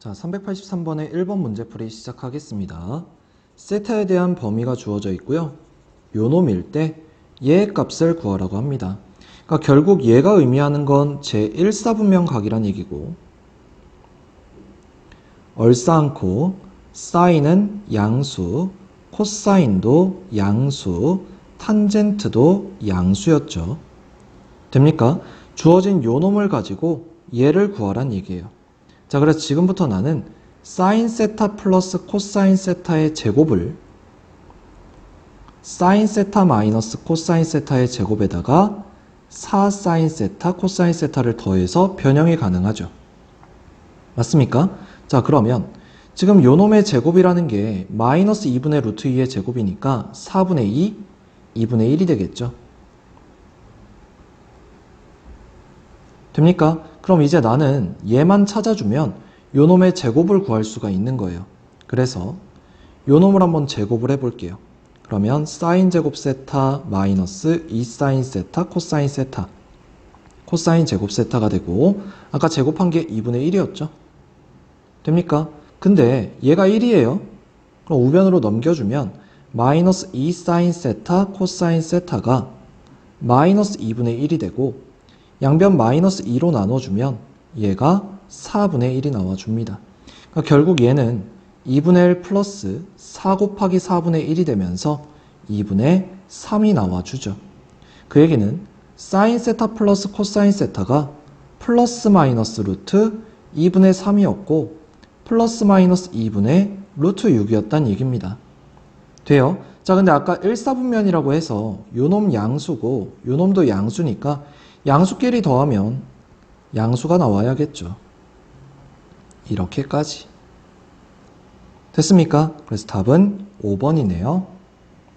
자, 383번의 1번 문제풀이 시작하겠습니다. 세타에 대한 범위가 주어져 있고요. 요놈일 때 얘의 값을 구하라고 합니다. 그러니까 결국 얘가 의미하는 건 제1사분면 각이란 얘기고 얼싸안고 사인은 양수, 코사인도 양수, 탄젠트도 양수였죠. 됩니까? 주어진 요놈을 가지고 얘를 구하란 얘기예요. 자, 그래서 지금부터 나는 사인 세타 플러스 코사인 세타의 제곱을 사인 세타 마이너스 코사인 세타의 제곱에다가 4 사인 세타 코사인 세타를 더해서 변형이 가능하죠. 맞습니까? 자, 그러면 지금 요놈의 제곱이라는 게 마이너스 2분의 루트 2의 제곱이니까 4분의 2, 2분의 1이 되겠죠. 됩니까? 그럼 이제 나는 얘만 찾아주면 요놈의 제곱을 구할 수가 있는 거예요. 그래서 요놈을 한번 제곱을 해볼게요. 그러면 사인 제곱 세타 마이너스 2 사인 세타 코사인 세타 코사인 제곱 세타가 되고 아까 제곱한 게 2분의 1이었죠. 됩니까? 근데 얘가 1이에요. 그럼 우변으로 넘겨주면 마이너스 2 사인 세타 코사인 세타가 마이너스 2분의 1이 되고 양변 마이너스 2로 나눠주면 얘가 4분의 1이 나와줍니다. 그러니까 결국 얘는 2분의 1 플러스 4 곱하기 4분의 1이 되면서 2분의 3이 나와주죠. 그 얘기는 사인 세타 플러스 코사인 세타가 플러스 마이너스 루트 2분의 3이었고 플러스 마이너스 2분의 루트 6이었단 얘기입니다. 돼요? 자, 근데 아까 1사분면이라고 해서 요놈 양수고 요놈도 양수니까 양수끼리 더하면 양수가 나와야겠죠. 이렇게까지. 됐습니까? 그래서 답은 5번이네요.